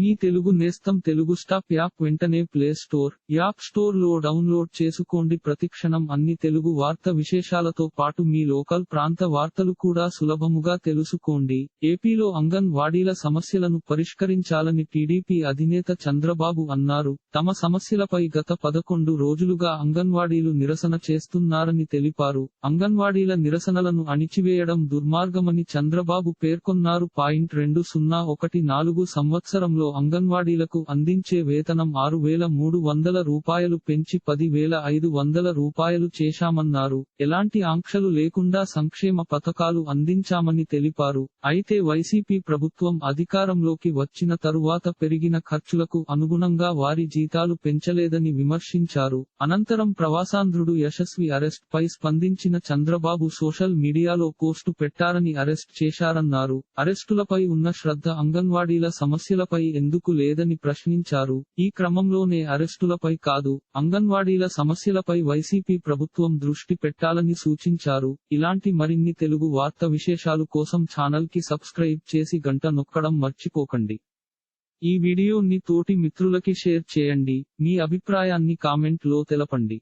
మీ తెలుగు నేస్తం Telugu stop app వెంటనే play store app స్టోర్లో డౌన్లోడ్ చేసుకోండి. ప్రతిక్షణం అన్ని తెలుగు వార్త విశేషాలతో పాటు మీ లోకల్ ప్రాంత వార్తలు కూడా సులభముగా తెలుసుకోండి. ఏపీలో అంగన్ వాడీల సమస్యలను పరిష్కరించాలని టీడీపీ అధినేత చంద్రబాబు అన్నారు. తమ సమస్యలపై గత పదకొండు రోజులుగా అంగన్వాడీలు నిరసన చేస్తున్నారని తెలిపారు. అంగన్వాడీల నిరసనలను అణిచివేయడం దుర్మార్గమని చంద్రబాబు పేర్కొన్నారు. పాయింట్ రెండు సున్నా ఒకటి నాలుగు సంవత్సరంలో అంగన్వాడీలకు అందించే వేతనం ఆరు వేల మూడు వందల రూపాయలు పెంచి పది వేల ఐదు వందల రూపాయలు చేశామన్నారు. ఎలాంటి ఆంక్షలు లేకుండా సంక్షేమ పథకాలు అందించామని తెలిపారు. అయితే వైసీపీ ప్రభుత్వం అధికారంలోకి వచ్చిన తరువాత పెరిగిన ఖర్చులకు అనుగుణంగా వారి జీతాలు పెంచలేదని విమర్శించారు. అనంతరం ప్రవాసాంధ్రుడు యశస్వి అరెస్ట్ పై స్పందించిన చంద్రబాబు సోషల్ మీడియాలో పోస్టు పెట్టారని అరెస్ట్ చేశారన్నారు. అరెస్టులపై ఉన్న శ్రద్ధ అంగన్వాడీల సమస్యలపై ఎందుకు లేదని ప్రశ్నించారు. ఈ క్రమంలోనే అరెస్టులపై కాదు అంగన్వాడీల సమస్యలపై వైసీపీ ప్రభుత్వం దృష్టి పెట్టాలని సూచించారు. ఇలాంటి మరిన్ని తెలుగు వార్త విశేషాలు కోసం ఛానల్కి సబ్స్క్రైబ్ చేసి గంట నొక్కడం మర్చిపోకండి. ఈ వీడియోని తోటి మిత్రులకి షేర్ చేయండి. మీ అభిప్రాయాన్ని కామెంట్లో తెలపండి.